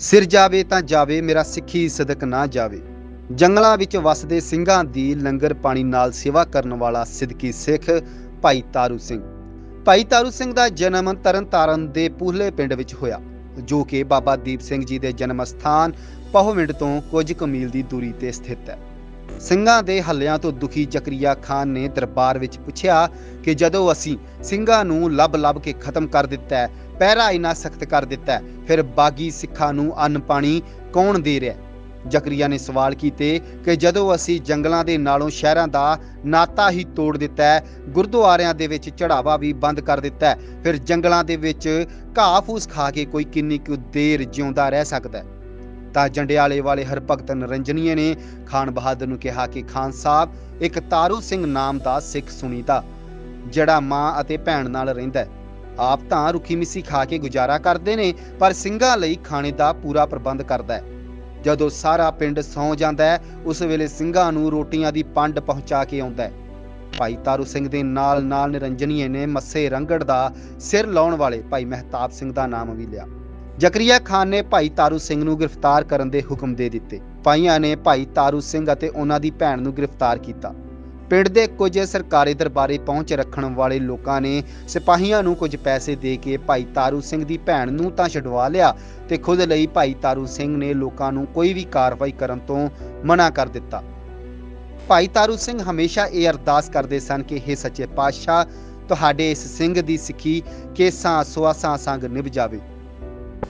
ਸਿਰ ਜਾਵੇ ਤਾਂ ਜਾਵੇ, ਮੇਰਾ ਸਿੱਖੀ ਸਦਕ ਨਾ ਜਾਵੇ। ਜੰਗਲਾਂ ਵਿੱਚ ਵਸਦੇ ਸਿੰਘਾਂ ਦੀ ਲੰਗਰ ਪਾਣੀ ਨਾਲ ਸੇਵਾ ਕਰਨ ਵਾਲਾ ਸਿੱਧਕੀ ਸਿੱਖ ਭਾਈ ਤਾਰੂ ਸਿੰਘ। ਭਾਈ ਤਾਰੂ ਸਿੰਘ ਦਾ ਜਨਮ ਤਰਨਤਾਰਨ ਦੇ ਪੂਹਲੇ ਪਿੰਡ ਵਿੱਚ ਹੋਇਆ, ਜੋ ਕਿ ਬਾਬਾ ਦੀਪ ਸਿੰਘ ਜੀ ਦੇ ਜਨਮ ਸਥਾਨ ਪਹੋਵਿੰਡ ਤੋਂ ਕੁਝ ਕੁ ਮੀਲ ਦੀ ਦੂਰੀ ਤੇ ਸਥਿਤ ਹੈ। ਸਿੰਘਾਂ ਦੇ ਹੱਲਿਆਂ ਤੋਂ ਦੁਖੀ ਜ਼ਕਰੀਆ ਖਾਨ ਨੇ ਦਰਬਾਰ ਵਿੱਚ ਪੁੱਛਿਆ ਕਿ ਜਦੋਂ ਅਸੀਂ ਸਿੰਘਾਂ ਨੂੰ ਲੱਭ-ਲੱਭ ਕੇ ਖਤਮ ਕਰ ਦਿੱਤਾ ਹੈ ਪਹਿਰਾ ਇਨਾ ਸਖਤ ਕਰ ਦਿੱਤਾ ਹੈ, ਫਿਰ ਬਾਗੀ ਸਿੱਖਾਂ ਨੂੰ ਅੰਨ ਪਾਣੀ ਕੌਣ ਦੇ ਰਿਹਾ ਜ਼ਕਰੀਆ ਨੇ ਸਵਾਲ ਕੀਤੇ ਕਿ ਜਦੋਂ ਅਸੀਂ ਜੰਗਲਾਂ ਦੇ ਨਾਲੋਂ ਸ਼ਹਿਰਾਂ ਦਾ ਨਾਤਾ ਹੀ ਤੋੜ ਦਿੱਤਾ ਹੈ ਗੁਰਦੁਆਰਿਆਂ ਦੇ ਵਿੱਚ ਚੜਾਵਾ ਵੀ ਬੰਦ ਕਰ ਦਿੱਤਾ ਹੈ ਫਿਰ ਜੰਗਲਾਂ ਦੇ ਵਿੱਚ ਘਾਹ ਫੂਸ ਖਾ ਕੇ ਕੋਈ ਕਿੰਨੀ ਕੁ ਦੇਰ ਜਿਉਂਦਾ ਰਹਿ ਸਕਦਾ ਹੈ? ਤਾਂ ਜੰਡਿਆਲੇ ਵਾਲੇ ਹਰਭਗਤ ਨਰੰਜਨੀਏ ਨੇ ਖਾਨ ਬਹਾਦਰ ਨੂੰ ਕਿਹਾ ਕਿ ਖਾਨ ਸਾਹਿਬ, ਇੱਕ ਤਾਰੂ ਸਿੰਘ ਨਾਮ ਦਾ ਸਿੱਖ ਸੁਣੀਦਾ ਜਿਹੜਾ ਮਾਂ ਅਤੇ ਭੈਣ ਨਾਲ ਰਹਿੰਦਾ ਹੈ। ਆਪ ਤਾਂ ਰੁੱਖੀ ਮਿੱਸੀ ਖਾ ਕੇ ਗੁਜ਼ਾਰਾ ਕਰਦੇ ਨੇ, ਪਰ ਸਿੰਘਾਂ ਲਈ ਖਾਣੇ ਦਾ ਪੂਰਾ ਪ੍ਰਬੰਧ ਕਰਦਾ ਹੈ। ਜਦੋਂ ਸਾਰਾ ਪਿੰਡ ਸੌਂ ਜਾਂਦਾ ਹੈ, ਉਸ ਵੇਲੇ ਸਿੰਘਾਂ ਨੂੰ ਰੋਟੀਆਂ ਦੀ ਪੰਡ ਪਹੁੰਚਾ ਕੇ ਆਉਂਦਾ ਹੈ। ਭਾਈ ਤਾਰੂ ਸਿੰਘ ਦੇ ਨਾਲ ਨਾਲ ਨਿਰੰਜਨੀਏ ਨੇ ਮੱਸੇ ਰੰਗੜ ਦਾ ਸਿਰ ਲਾਉਣ ਵਾਲੇ ਭਾਈ ਮਹਿਤਾਬ ਸਿੰਘ ਦਾ ਨਾਮ ਵੀ ਲਿਆ। ਜ਼ਕਰੀਆ ਖਾਨ ਨੇ ਭਾਈ ਤਾਰੂ ਸਿੰਘ ਨੂੰ ਗ੍ਰਿਫਤਾਰ ਕਰਨ ਦੇ ਹੁਕਮ ਦੇ ਦਿੱਤੇ। ਭਾਈਆਂ ਨੇ ਭਾਈ ਤਾਰੂ ਸਿੰਘ ਅਤੇ ਉਹਨਾਂ ਦੀ ਭੈਣ ਨੂੰ ਗ੍ਰਿਫਤਾਰ ਕੀਤਾ। ਪਿੰਡ ਦੇ ਕੁਝ ਸਰਕਾਰੀ ਦਰਬਾਰੇ ਪਹੁੰਚ ਰੱਖਣ ਵਾਲੇ ਲੋਕਾਂ ਨੇ ਸਿਪਾਹੀਆਂ ਨੂੰ ਕੁਝ ਪੈਸੇ ਦੇ ਕੇ ਭਾਈ ਤਾਰੂ ਸਿੰਘ ਦੀ ਭੈਣ ਨੂੰ ਤਾਂ ਛਡਵਾ ਲਿਆ ਤੇ ਖੁਦ ਲਈ ਭਾਈ ਤਾਰੂ ਸਿੰਘ ਨੇ ਲੋਕਾਂ ਨੂੰ ਕੋਈ ਵੀ ਕਾਰਵਾਈ ਕਰਨ ਤੋਂ ਮਨਾ ਕਰ ਦਿੱਤਾ। ਭਾਈ ਤਾਰੂ ਸਿੰਘ ਹਮੇਸ਼ਾ ਇਹ ਅਰਦਾਸ ਕਰਦੇ ਸਨ ਕਿ हे ਸੱਚੇ ਪਾਤਸ਼ਾਹ, ਤੁਹਾਡੇ ਇਸ ਸਿੰਘ ਦੀ ਸਿੱਖੀ ਕੇਸਾਂ ਸੁਆਸਾਂ ਸੰਗ ਨਿਭ ਜਾਵੇ।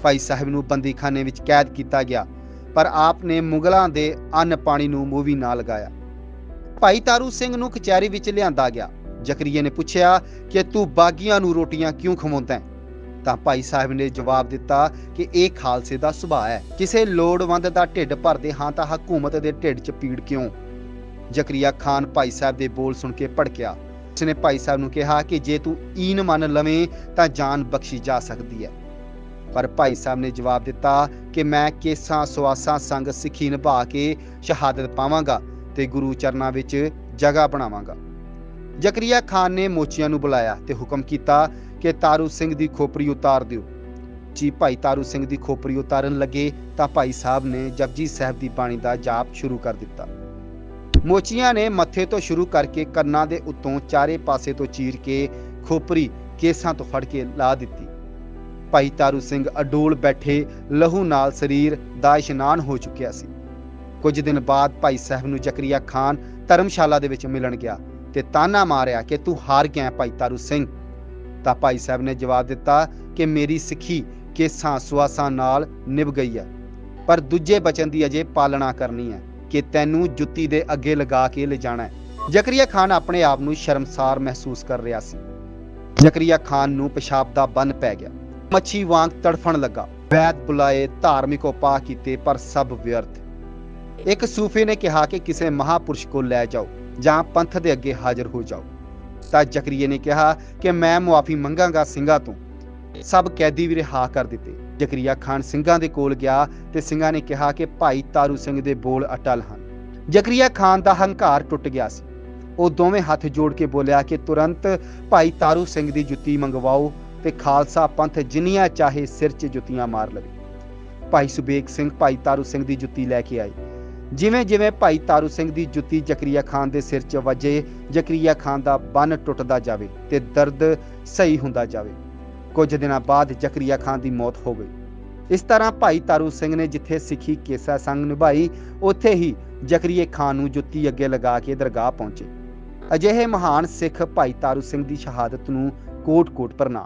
ਭਾਈ ਸਾਹਿਬ ਨੂੰ ਬੰਦੀਖਾਨੇ ਵਿੱਚ ਕੈਦ ਕੀਤਾ ਗਿਆ, ਪਰ ਆਪ ਨੇ ਮੁਗਲਾਂ ਦੇ ਅੰਨ ਪਾਣੀ ਨੂੰ ਮੂੰਹ ਵੀ ਨਾ ਲਗਾਇਆ। ਭਾਈ ਤਾਰੂ ਸਿੰਘ ਨੂੰ ਕਚਹਿਰੀ ਵਿੱਚ ਲਿਆਂਦਾ ਗਿਆ। ਜ਼ਕਰੀਆ ਨੇ ਪੁੱਛਿਆ ਕਿ ਤੂੰ ਬਾਗੀਆਂ ਨੂੰ ਰੋਟੀਆਂ ਕਿਉਂ ਖਵਾਉਂਦਾ ਤਾਂ ਭਾਈ ਸਾਹਿਬ ਨੇ ਜਵਾਬ ਦਿੱਤਾ ਕਿ ਇਹ ਖਾਲਸੇ ਦਾ ਸੁਭਾਅ ਹੈ। ਕਿਸੇ ਲੋੜਵੰਦ ਦਾ ਢਿੱਡ ਭਰਦੇ ਹਾਂ ਤਾਂ ਹਕੂਮਤ ਦੇ ਢਿੱਡ 'ਚ ਪੀੜ ਕਿਉਂ? ਜ਼ਕਰੀਆ ਖਾਨ ਭਾਈ ਸਾਹਿਬ ਦੇ ਬੋਲ ਸੁਣ ਕੇ ਭੜਕਿਆ। ਉਸਨੇ ਭਾਈ ਸਾਹਿਬ ਨੂੰ ਕਿਹਾ ਕਿ ਜੇ ਤੂੰ ਈਨ ਮੰਨ ਲਵੇਂ ਤਾਂ ਜਾਨ ਬਖਸ਼ੀ ਜਾ ਸਕਦੀ ਹੈ। ਪਰ ਭਾਈ ਸਾਹਿਬ ਨੇ ਜਵਾਬ ਦਿੱਤਾ ਕਿ ਮੈਂ ਕੇਸਾਂ ਸਵਾਸਾਂ ਸੰਗ ਸਿੱਖੀ ਨਿਭਾ ਕੇ ਸ਼ਹਾਦਤ ਪਾਵਾਂਗਾ ਤੇ ਗੁਰੂ ਚਰਨਾਂ ਵਿੱਚ ਜਗ੍ਹਾ ਬਣਾਵਾਂਗਾ। ਜ਼ਕਰੀਆ ਖਾਨ ਨੇ ਮੋਚੀਆਂ ਨੂੰ ਬੁਲਾਇਆ ਤੇ ਹੁਕਮ ਕੀਤਾ ਕਿ ਤਾਰੂ ਸਿੰਘ ਦੀ ਖੋਪਰੀ ਉਤਾਰ ਦਿਓ। ਜੀ ਭਾਈ ਤਾਰੂ ਸਿੰਘ ਦੀ ਖੋਪਰੀ ਉਤਾਰਨ ਲੱਗੇ ਤਾਂ ਭਾਈ ਸਾਹਿਬ ਨੇ ਜਪਜੀ ਸਾਹਿਬ ਦੀ ਬਾਣੀ ਦਾ ਜਾਪ ਸ਼ੁਰੂ ਕਰ ਦਿੱਤਾ। ਮੋਚੀਆਂ ਨੇ ਮੱਥੇ ਤੋਂ ਸ਼ੁਰੂ ਕਰਕੇ ਕੰਨਾਂ ਦੇ ਉੱਤੋਂ ਚਾਰੇ ਪਾਸੇ ਤੋਂ ਚੀਰ ਕੇ ਖੋਪਰੀ ਕੇਸਾਂ ਤੋਂ ਫੜ ਕੇ ਲਾ ਦਿੱਤੀ। ਭਾਈ ਤਾਰੂ ਸਿੰਘ ਅਡੋਲ ਬੈਠੇ ਲਹੂ ਨਾਲ ਸਰੀਰ ਦਾ ਇਸ਼ਨਾਨ ਹੋ ਚੁੱਕਿਆ ਸੀ। ਕੁਝ ਦਿਨ ਬਾਅਦ ਭਾਈ ਸਾਹਿਬ ਨੂੰ ਜ਼ਕਰੀਆ ਖਾਨ ਧਰਮਸ਼ਾਲਾ ਦੇ ਵਿੱਚ ਮਿਲਣ ਗਿਆ ਤੇ ਤਾਨਾ ਮਾਰਿਆ ਕਿ ਤੂੰ ਹਾਰ ਗਿਆ ਭਾਈ ਤਾਰੂ ਸਿੰਘ। ਤਾਂ ਭਾਈ ਸਾਹਿਬ ਨੇ ਜਵਾਬ ਦਿੱਤਾ ਕਿ ਮੇਰੀ ਸਿੱਖੀ ਕੇਸਾਂ ਸੁਆਸਾਂ ਨਾਲ ਨਿਭ ਗਈ ਹੈ, ਪਰ ਦੂਜੇ ਬਚਨ ਦੀ ਅਜੇ ਪਾਲਣਾ ਕਰਨੀ ਹੈ ਕਿ ਤੈਨੂੰ ਜੁੱਤੀ ਦੇ ਅੱਗੇ ਲਗਾ ਕੇ ਲਿਜਾਣਾ ਹੈ। ਜ਼ਕਰੀਆ ਖਾਨ ਆਪਣੇ ਆਪ ਨੂੰ ਸ਼ਰਮਸਾਰ ਮਹਿਸੂਸ ਕਰ ਰਿਹਾ ਸੀ। ਜ਼ਕਰੀਆ ਖਾਨ ਨੂੰ ਪਿਸ਼ਾਬ ਦਾ ਬੰਨ ਪੈ ਗਿਆ। ਮੱਛੀ ਵਾਂਗ ਤੜਫਣ ਲੱਗਾ। ਵੈਦ ਬੁਲਾਏ, ਧਾਰਮਿਕ ਉਪਾਅ ਕੀਤੇ, ਪਰ ਸਭ ਵਿਅਰਥ। ਇੱਕ ਸੂਫੀ ਨੇ ਕਿਹਾ ਕਿ ਕਿਸੇ ਮਹਾਪੁਰਸ਼ ਕੋਲ ਲੈ ਜਾਓ, ਜਾਂ ਪੰਥ ਦੇ ਅੱਗੇ ਹਾਜ਼ਰ ਹੋ ਜਾਓ। ਤਾਂ ਜ਼ਕਰੀਏ ਨੇ ਕਿਹਾ ਕਿ ਮੈਂ ਮੁਆਫੀ ਮੰਗਾਂਗਾ ਸਿੰਘਾਂ ਤੋਂ। ਸਭ ਕੈਦੀ ਵੀ ਰਿਹਾ ਕਰ ਦਿੱਤੇ। ਜ਼ਕਰੀਆ ਖਾਨ ਸਿੰਘਾਂ ਦੇ ਕੋਲ ਗਿਆ ਤੇ ਸਿੰਘਾਂ ਨੇ ਕਿਹਾ ਕਿ ਭਾਈ ਤਾਰੂ ਸਿੰਘ ਦੇ ਬੋਲ ਅਟਲ ਹਨ। ਜ਼ਕਰੀਆ ਖਾਨ ਦਾ ਹੰਕਾਰ ਟੁੱਟ ਗਿਆ ਸੀ। ਉਹ ਦੋਵੇਂ ਹੱਥ ਜੋੜ ਕੇ ਬੋਲਿਆ ਕਿ ਤੁਰੰਤ ਭਾਈ ਤਾਰੂ ਸਿੰਘ ਦੀ ਜੁੱਤੀ ਮੰਗਵਾਓ ਤੇ ਖਾਲਸਾ ਪੰਥ ਜਿੰਨੀਆਂ ਚਾਹੇ ਸਿਰ 'ਚ ਜੁੱਤੀਆਂ ਮਾਰ ਲਵੇ। ਭਾਈ ਸੁਬੇਗ ਸਿੰਘ, ਭਾਈ ਤਾਰੂ ਸਿੰਘ ਦੀ ਜੁੱਤੀ ਲੈ ਕੇ ਆਏ। ਜਿਵੇਂ ਜਿਵੇਂ ਭਾਈ ਤਾਰੂ ਸਿੰਘ ਦੀ ਜੁੱਤੀ ਜ਼ਕਰੀਆ ਖਾਨ ਦੇ ਸਿਰ 'ਚ ਵੱਜੇ, ਜ਼ਕਰੀਆ ਖਾਨ ਦਾ ਬੰਨ ਟੁੱਟਦਾ ਜਾਵੇ ਤੇ ਦਰਦ ਸਹੀ ਹੁੰਦਾ ਜਾਵੇ। ਕੁਝ ਦਿਨਾਂ ਬਾਅਦ ਜ਼ਕਰੀਆ ਖਾਨ ਦੀ ਮੌਤ ਹੋ ਗਈ। ਇਸ ਤਰ੍ਹਾਂ ਭਾਈ ਤਾਰੂ ਸਿੰਘ ਨੇ ਜਿੱਥੇ ਸਿੱਖੀ ਕੇਸਾ ਸੰਗ ਨਿਭਾਈ, ਉੱਥੇ ਹੀ ਜ਼ਕਰੀਏ ਖਾਨ ਨੂੰ ਜੁੱਤੀ ਅੱਗੇ ਲਗਾ ਕੇ ਦਰਗਾਹ ਪਹੁੰਚੇ। ਅਜਿਹੇ ਮਹਾਨ ਸਿੱਖ ਭਾਈ ਤਾਰੂ ਸਿੰਘ ਦੀ ਸ਼ਹਾਦਤ ਨੂੰ ਕੋਟ-ਕੋਟ ਪ੍ਰਣਾਮ।